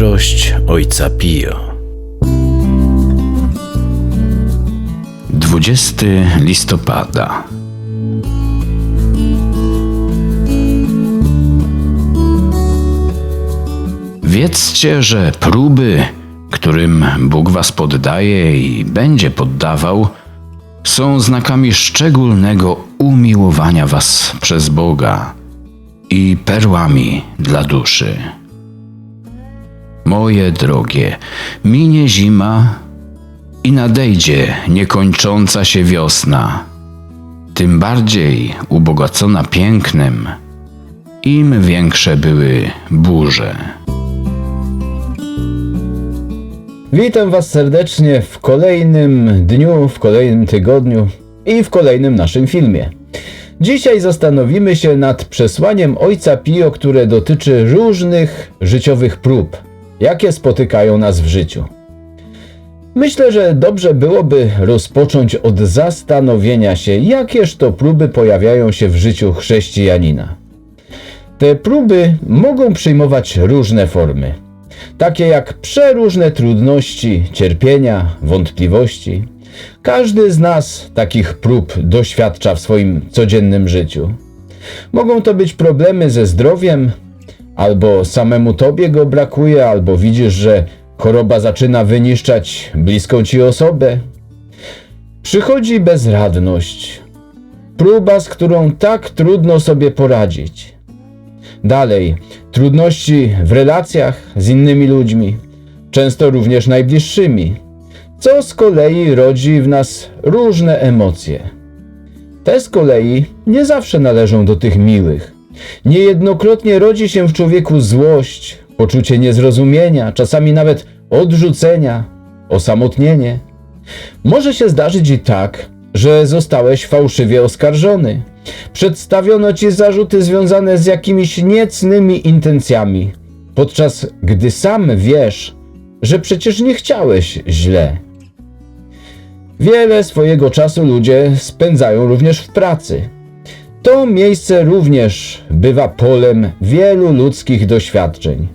Mądrość Ojca Pio 20 listopada Wiedzcie, że próby, którym Bóg was poddaje i będzie poddawał, są znakami szczególnego umiłowania was przez Boga i perłami dla duszy. Moje drogie, minie zima i nadejdzie niekończąca się wiosna, tym bardziej ubogacona pięknem, im większe były burze. Witam Was serdecznie w kolejnym dniu, w kolejnym tygodniu i w kolejnym naszym filmie. Dzisiaj zastanowimy się nad przesłaniem Ojca Pio, które dotyczy różnych życiowych prób, jakie spotykają nas w życiu. Myślę, że dobrze byłoby rozpocząć od zastanowienia się, jakież to próby pojawiają się w życiu chrześcijanina. Te próby mogą przyjmować różne formy takie jak przeróżne trudności, cierpienia, wątpliwości. Każdy z nas takich prób doświadcza w swoim codziennym życiu. Mogą to być problemy ze zdrowiem, albo samemu tobie go brakuje, albo widzisz, że choroba zaczyna wyniszczać bliską ci osobę. Przychodzi bezradność, próba, z którą tak trudno sobie poradzić. Dalej, trudności w relacjach z innymi ludźmi, często również najbliższymi, co z kolei rodzi w nas różne emocje. Te z kolei nie zawsze należą do tych miłych. Niejednokrotnie rodzi się w człowieku złość, poczucie niezrozumienia, czasami nawet odrzucenia, osamotnienie. Może się zdarzyć i tak, że zostałeś fałszywie oskarżony. Przedstawiono ci zarzuty związane z jakimiś niecnymi intencjami, podczas gdy sam wiesz, że przecież nie chciałeś źle. Wiele swojego czasu ludzie spędzają również w pracy. To miejsce również bywa polem wielu ludzkich doświadczeń.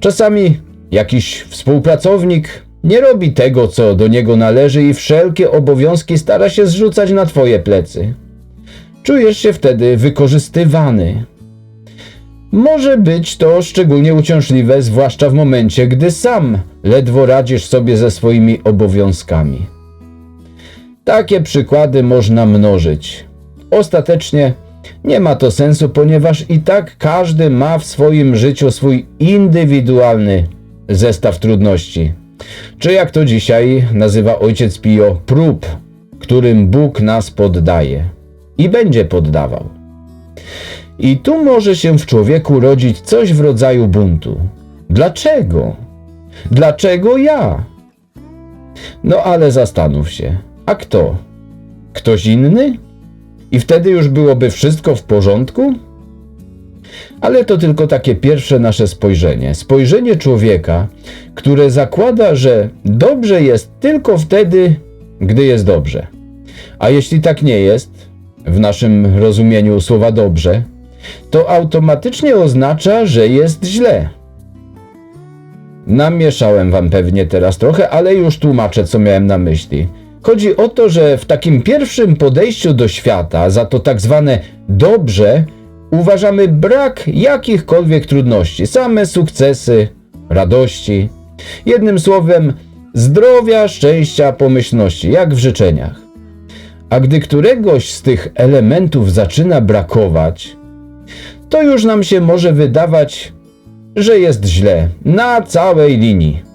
Czasami jakiś współpracownik nie robi tego, co do niego należy i wszelkie obowiązki stara się zrzucać na twoje plecy. Czujesz się wtedy wykorzystywany. Może być to szczególnie uciążliwe, zwłaszcza w momencie, gdy sam ledwo radzisz sobie ze swoimi obowiązkami. Takie przykłady można mnożyć. Ostatecznie nie ma to sensu, ponieważ i tak każdy ma w swoim życiu swój indywidualny zestaw trudności. Czy jak to dzisiaj nazywa ojciec Pio, prób, którym Bóg nas poddaje i będzie poddawał. I tu może się w człowieku rodzić coś w rodzaju buntu. Dlaczego? Dlaczego ja? No ale zastanów się, a kto? Ktoś inny? I wtedy już byłoby wszystko w porządku? Ale to tylko takie pierwsze nasze spojrzenie. Spojrzenie człowieka, które zakłada, że dobrze jest tylko wtedy, gdy jest dobrze. A jeśli tak nie jest, w naszym rozumieniu słowa dobrze, to automatycznie oznacza, że jest źle. Namieszałem wam pewnie teraz trochę, ale już tłumaczę, co miałem na myśli. Chodzi o to, że w takim pierwszym podejściu do świata, za to tak zwane dobrze, uważamy brak jakichkolwiek trudności, same sukcesy, radości. Jednym słowem, zdrowia, szczęścia, pomyślności, jak w życzeniach. A gdy któregoś z tych elementów zaczyna brakować, to już nam się może wydawać, że jest źle na całej linii.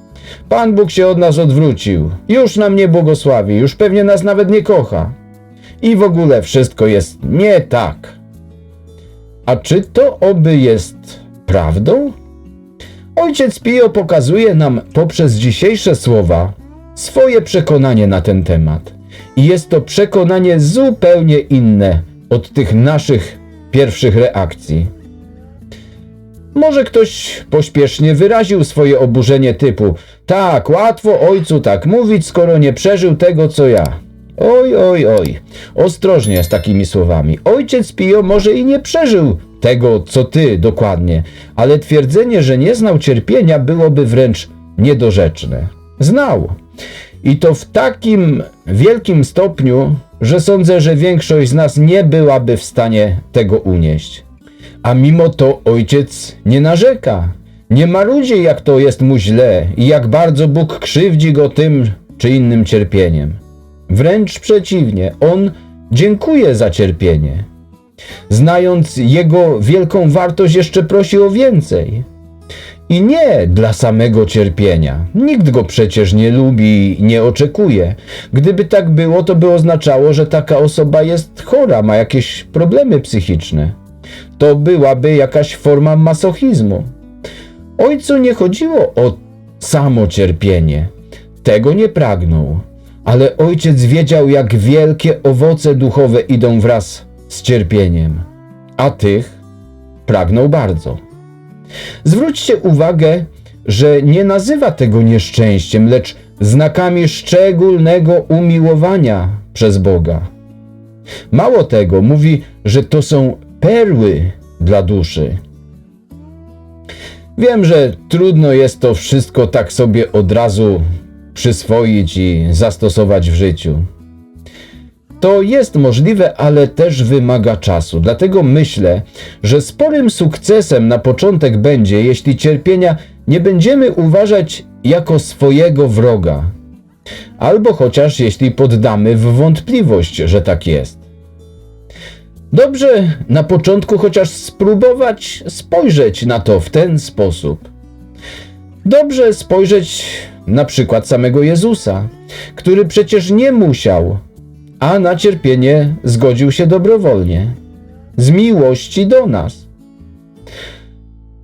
Pan Bóg się od nas odwrócił, już nam nie błogosławi, już pewnie nas nawet nie kocha. I w ogóle wszystko jest nie tak. A czy to oby jest prawdą? Ojciec Pio pokazuje nam poprzez dzisiejsze słowa swoje przekonanie na ten temat. I jest to przekonanie zupełnie inne od tych naszych pierwszych reakcji. Może ktoś pośpiesznie wyraził swoje oburzenie typu tak, łatwo ojcu tak mówić, skoro nie przeżył tego, co ja. Oj, oj, oj. Ostrożnie z takimi słowami. Ojciec Pio może i nie przeżył tego, co ty dokładnie, ale twierdzenie, że nie znał cierpienia, byłoby wręcz niedorzeczne. Znał. I to w takim wielkim stopniu, że sądzę, że większość z nas nie byłaby w stanie tego unieść. A mimo to ojciec nie narzeka, nie marudzi, jak to jest mu źle i jak bardzo Bóg krzywdzi go tym czy innym cierpieniem. Wręcz przeciwnie, on dziękuję za cierpienie. Znając jego wielką wartość, jeszcze prosi o więcej. I nie dla samego cierpienia. Nikt go przecież nie lubi i nie oczekuje. Gdyby tak było, to by oznaczało, że taka osoba jest chora, ma jakieś problemy psychiczne. To byłaby jakaś forma masochizmu. Ojcu nie chodziło o samo cierpienie. Tego nie pragnął. Ale ojciec wiedział, jak wielkie owoce duchowe idą wraz z cierpieniem, a tych pragnął bardzo. Zwróćcie uwagę, że nie nazywa tego nieszczęściem, lecz znakami szczególnego umiłowania przez Boga. Mało tego, mówi, że to są perły dla duszy. Wiem, że trudno jest to wszystko tak sobie od razu przyswoić i zastosować w życiu. To jest możliwe, ale też wymaga czasu. Dlatego myślę, że sporym sukcesem na początek będzie, jeśli cierpienia nie będziemy uważać jako swojego wroga, albo chociaż jeśli poddamy w wątpliwość, że tak jest. Dobrze na początku chociaż spróbować spojrzeć na to w ten sposób. Dobrze spojrzeć na przykład samego Jezusa, który przecież nie musiał, a na cierpienie zgodził się dobrowolnie, z miłości do nas.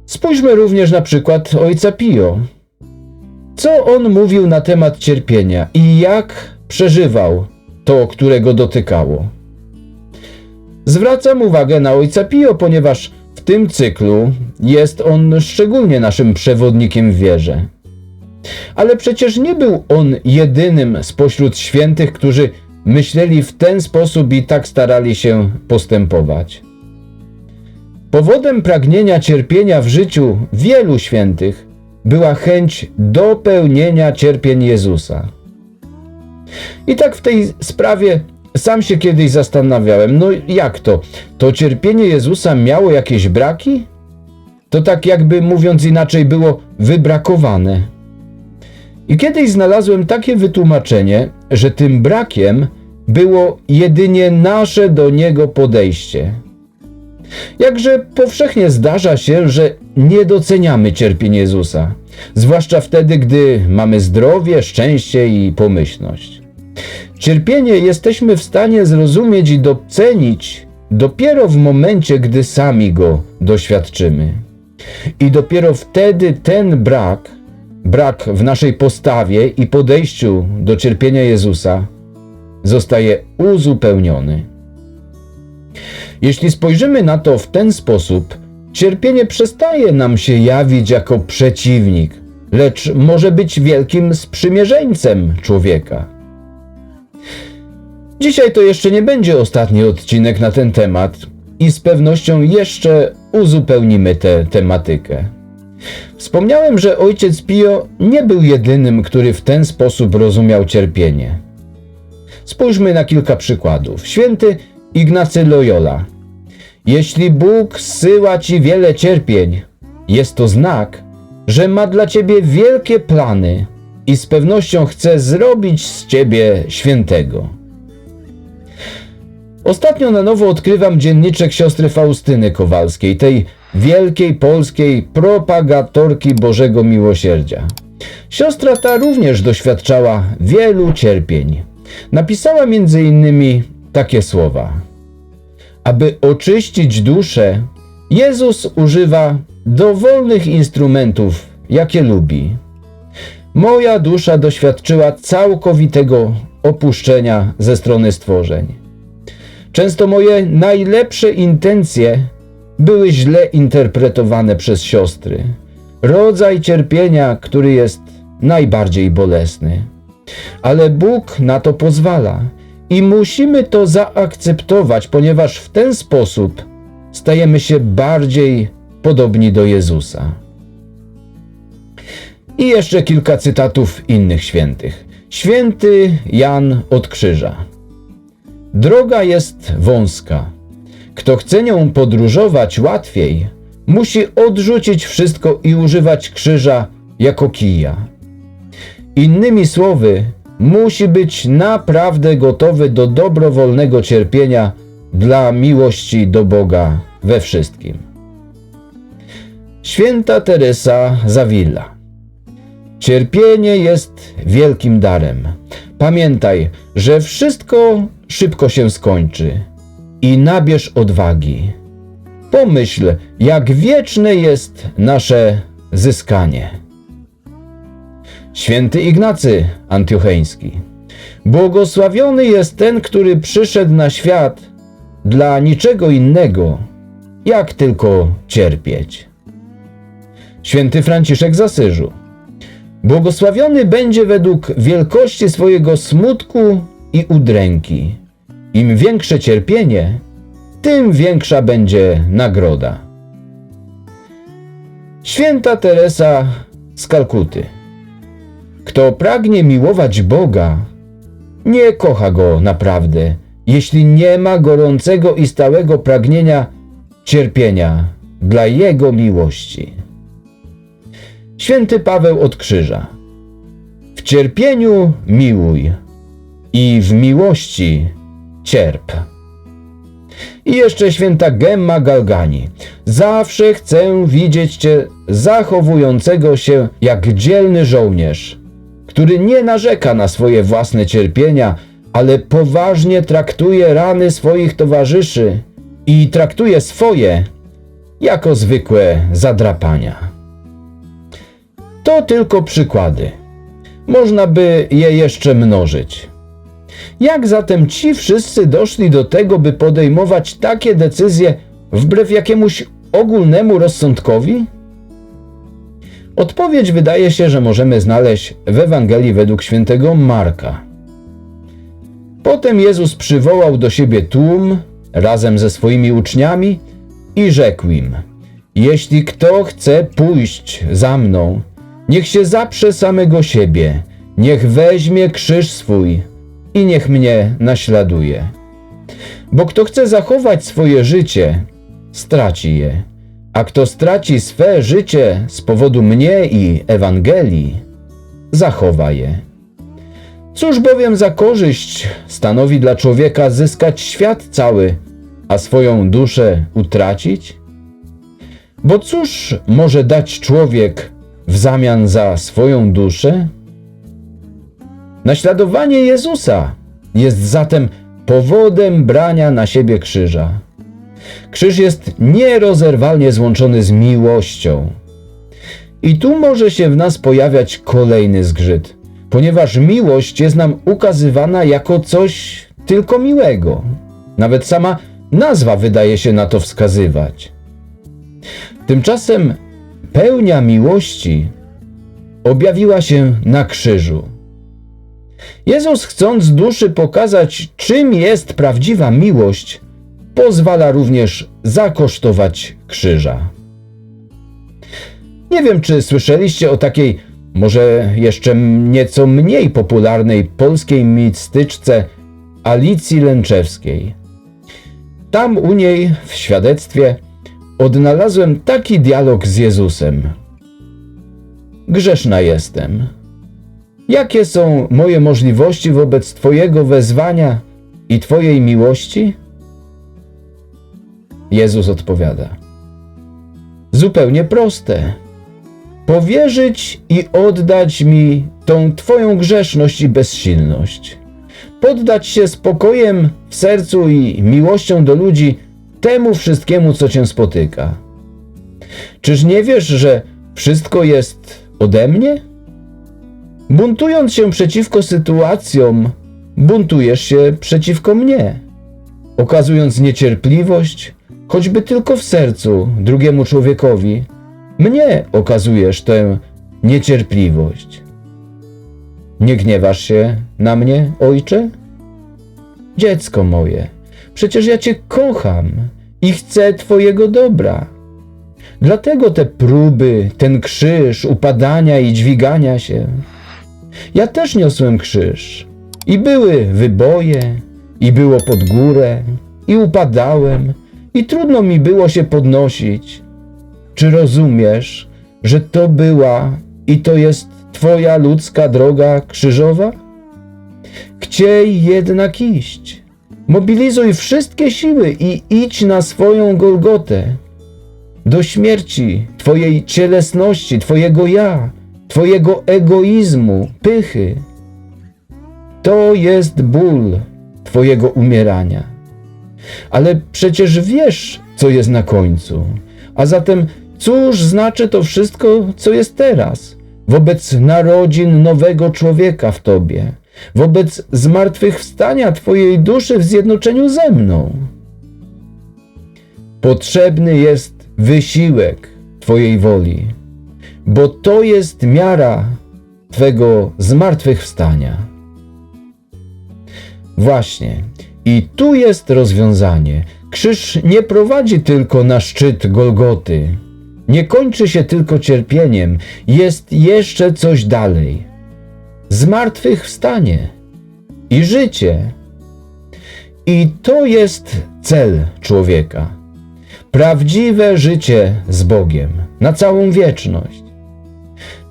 Spójrzmy również na przykład ojca Pio. Co on mówił na temat cierpienia i jak przeżywał to, którego dotykało? Zwracam uwagę na ojca Pio, ponieważ w tym cyklu jest on szczególnie naszym przewodnikiem w wierze. Ale przecież nie był on jedynym spośród świętych, którzy myśleli w ten sposób i tak starali się postępować. Powodem pragnienia cierpienia w życiu wielu świętych była chęć dopełnienia cierpień Jezusa. I tak w tej sprawie sam się kiedyś zastanawiałem, no jak to? To cierpienie Jezusa miało jakieś braki? To tak jakby mówiąc inaczej było wybrakowane. I kiedyś znalazłem takie wytłumaczenie, że tym brakiem było jedynie nasze do niego podejście. Jakże powszechnie zdarza się, że nie doceniamy cierpień Jezusa, zwłaszcza wtedy, gdy mamy zdrowie, szczęście i pomyślność. Cierpienie jesteśmy w stanie zrozumieć i docenić dopiero w momencie, gdy sami go doświadczymy. I dopiero wtedy ten brak, brak w naszej postawie i podejściu do cierpienia Jezusa, zostaje uzupełniony. Jeśli spojrzymy na to w ten sposób, cierpienie przestaje nam się jawić jako przeciwnik, lecz może być wielkim sprzymierzeńcem człowieka. Dzisiaj to jeszcze nie będzie ostatni odcinek na ten temat i z pewnością jeszcze uzupełnimy tę tematykę. Wspomniałem, że ojciec Pio nie był jedynym, który w ten sposób rozumiał cierpienie. Spójrzmy na kilka przykładów. Święty Ignacy Loyola. Jeśli Bóg zsyła ci wiele cierpień, jest to znak, że ma dla ciebie wielkie plany i z pewnością chce zrobić z ciebie świętego. Ostatnio na nowo odkrywam dzienniczek siostry Faustyny Kowalskiej, tej wielkiej polskiej propagatorki Bożego Miłosierdzia. Siostra ta również doświadczała wielu cierpień. Napisała między innymi takie słowa: Aby oczyścić duszę, Jezus używa dowolnych instrumentów, jakie lubi. Moja dusza doświadczyła całkowitego opuszczenia ze strony stworzeń. Często moje najlepsze intencje były źle interpretowane przez siostry. Rodzaj cierpienia, który jest najbardziej bolesny. Ale Bóg na to pozwala i musimy to zaakceptować, ponieważ w ten sposób stajemy się bardziej podobni do Jezusa. I jeszcze kilka cytatów innych świętych. Święty Jan od Krzyża. Droga jest wąska. Kto chce nią podróżować łatwiej, musi odrzucić wszystko i używać krzyża jako kija. Innymi słowy, musi być naprawdę gotowy do dobrowolnego cierpienia dla miłości do Boga we wszystkim. Święta Teresa Zawilla. Cierpienie jest wielkim darem. Pamiętaj, że wszystko szybko się skończy i nabierz odwagi. Pomyśl, jak wieczne jest nasze zyskanie. Święty Ignacy Antiocheński. Błogosławiony jest ten, który przyszedł na świat dla niczego innego, jak tylko cierpieć. Święty Franciszek z Asyżu. Błogosławiony będzie według wielkości swojego smutku i udręki. Im większe cierpienie, tym większa będzie nagroda. Święta Teresa z Kalkuty. Kto pragnie miłować Boga, nie kocha go naprawdę, jeśli nie ma gorącego i stałego pragnienia cierpienia dla Jego miłości. Święty Paweł od Krzyża. W cierpieniu miłuj i w miłości cierp. I jeszcze święta Gemma Galgani. Zawsze chcę widzieć Cię zachowującego się jak dzielny żołnierz, który nie narzeka na swoje własne cierpienia, ale poważnie traktuje rany swoich towarzyszy i traktuje swoje jako zwykłe zadrapania. To tylko przykłady. Można by je jeszcze mnożyć. Jak zatem ci wszyscy doszli do tego, by podejmować takie decyzje wbrew jakiemuś ogólnemu rozsądkowi? Odpowiedź wydaje się, że możemy znaleźć w Ewangelii według świętego Marka. Potem Jezus przywołał do siebie tłum razem ze swoimi uczniami i rzekł im: Jeśli kto chce pójść za mną, niech się zaprze samego siebie, niech weźmie krzyż swój i niech mnie naśladuje. Bo kto chce zachować swoje życie, straci je, a kto straci swe życie z powodu mnie i Ewangelii, zachowa je. Cóż bowiem za korzyść stanowi dla człowieka zyskać świat cały, a swoją duszę utracić? Bo cóż może dać człowiek w zamian za swoją duszę? Naśladowanie Jezusa jest zatem powodem brania na siebie krzyża. Krzyż jest nierozerwalnie złączony z miłością. I tu może się w nas pojawiać kolejny zgrzyt, ponieważ miłość jest nam ukazywana jako coś tylko miłego. Nawet sama nazwa wydaje się na to wskazywać. Tymczasem pełnia miłości objawiła się na krzyżu. Jezus, chcąc duszy pokazać, czym jest prawdziwa miłość, pozwala również zakosztować krzyża. Nie wiem, czy słyszeliście o takiej, może jeszcze nieco mniej popularnej polskiej mistyczce Alicji Lęczewskiej. Tam u niej w świadectwie odnalazłem taki dialog z Jezusem. Grzeszna jestem. Jakie są moje możliwości wobec Twojego wezwania i Twojej miłości? Jezus odpowiada: Zupełnie proste. Powierzyć i oddać mi tą Twoją grzeszność i bezsilność. Poddać się spokojem w sercu i miłością do ludzi temu wszystkiemu, co Cię spotyka. Czyż nie wiesz, że wszystko jest ode mnie? Buntując się przeciwko sytuacjom, buntujesz się przeciwko mnie. Okazując niecierpliwość, choćby tylko w sercu drugiemu człowiekowi, mnie okazujesz tę niecierpliwość. Nie gniewasz się na mnie, ojcze? Dziecko moje, przecież ja cię kocham i chce Twojego dobra. Dlatego te próby, ten krzyż, upadania i dźwigania się. Ja też niosłem krzyż. I były wyboje, i było pod górę, i upadałem, i trudno mi było się podnosić. Czy rozumiesz, że to była i to jest Twoja ludzka droga krzyżowa? Chciej jednak iść. Mobilizuj wszystkie siły i idź na swoją Golgotę. Do śmierci Twojej cielesności, Twojego ja, Twojego egoizmu, pychy. To jest ból Twojego umierania. Ale przecież wiesz, co jest na końcu. A zatem cóż znaczy to wszystko, co jest teraz, wobec narodzin nowego człowieka w Tobie, wobec zmartwychwstania Twojej duszy w zjednoczeniu ze mną? Potrzebny jest wysiłek Twojej woli, bo to jest miara Twego zmartwychwstania. Właśnie, i tu jest rozwiązanie. Krzyż nie prowadzi tylko na szczyt Golgoty. Nie kończy się tylko cierpieniem, jest jeszcze coś dalej. Zmartwychwstanie i życie. I to jest cel człowieka. Prawdziwe życie z Bogiem na całą wieczność.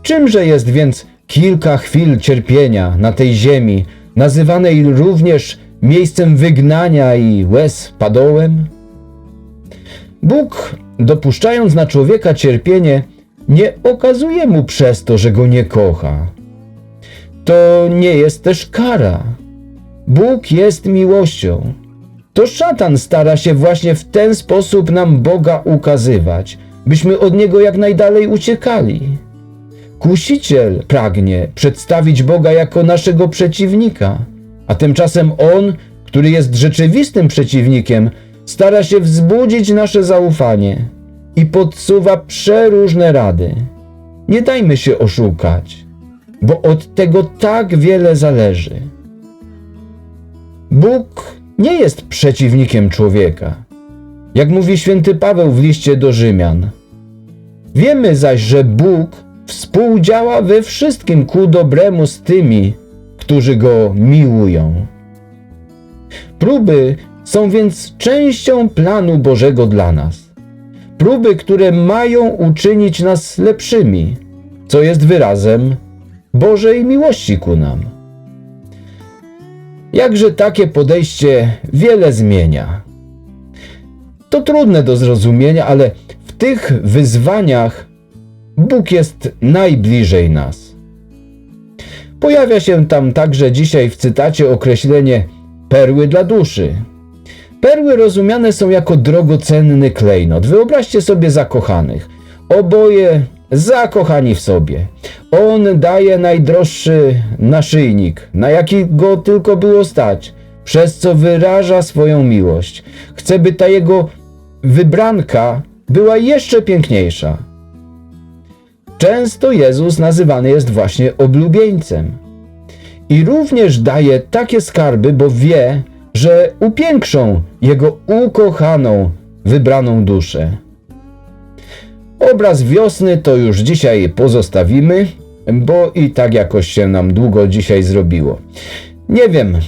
Czymże jest więc kilka chwil cierpienia na tej ziemi, nazywanej również miejscem wygnania i łez padołem? Bóg, dopuszczając na człowieka cierpienie, nie okazuje mu przez to, że go nie kocha. To nie jest też kara. Bóg jest miłością. To szatan stara się właśnie w ten sposób nam Boga ukazywać, byśmy od niego jak najdalej uciekali. Kusiciel pragnie przedstawić Boga jako naszego przeciwnika, a tymczasem on, który jest rzeczywistym przeciwnikiem, stara się wzbudzić nasze zaufanie i podsuwa przeróżne rady. Nie dajmy się oszukać, bo od tego tak wiele zależy. Bóg nie jest przeciwnikiem człowieka. Jak mówi święty Paweł w liście do Rzymian. Wiemy zaś, że Bóg współdziała we wszystkim ku dobremu z tymi, którzy go miłują. Próby są więc częścią planu Bożego dla nas. Próby, które mają uczynić nas lepszymi, co jest wyrazem Bożej miłości ku nam. Jakże takie podejście wiele zmienia. To trudne do zrozumienia, ale w tych wyzwaniach Bóg jest najbliżej nas. Pojawia się tam także dzisiaj w cytacie określenie perły dla duszy. Perły rozumiane są jako drogocenny klejnot. Wyobraźcie sobie zakochanych. Oboje zakochani w sobie. On daje najdroższy naszyjnik, na jaki go tylko było stać, przez co wyraża swoją miłość. Chce, by ta jego wybranka była jeszcze piękniejsza. Często Jezus nazywany jest właśnie oblubieńcem. I również daje takie skarby, bo wie, że upiększą jego ukochaną, wybraną duszę. Obraz wiosny to już dzisiaj pozostawimy, bo i tak jakoś się nam długo dzisiaj zrobiło. Nie wiem,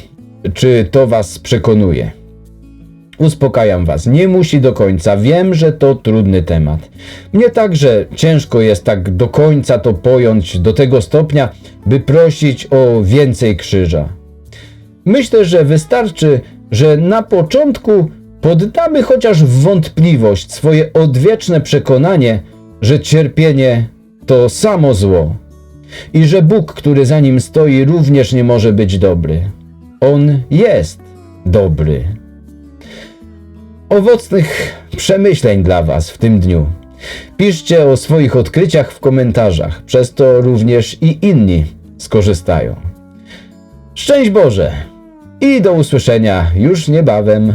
czy to Was przekonuje. Uspokajam Was, nie musi do końca. Wiem, że to trudny temat. Mnie także ciężko jest tak do końca to pojąć do tego stopnia, by prosić o więcej krzyża. Myślę, że wystarczy, że na początku poddamy chociaż w wątpliwość swoje odwieczne przekonanie, że cierpienie to samo zło i że Bóg, który za nim stoi, również nie może być dobry. On jest dobry. Owocnych przemyśleń dla Was w tym dniu. Piszcie o swoich odkryciach w komentarzach, przez to również i inni skorzystają. Szczęść Boże i do usłyszenia już niebawem.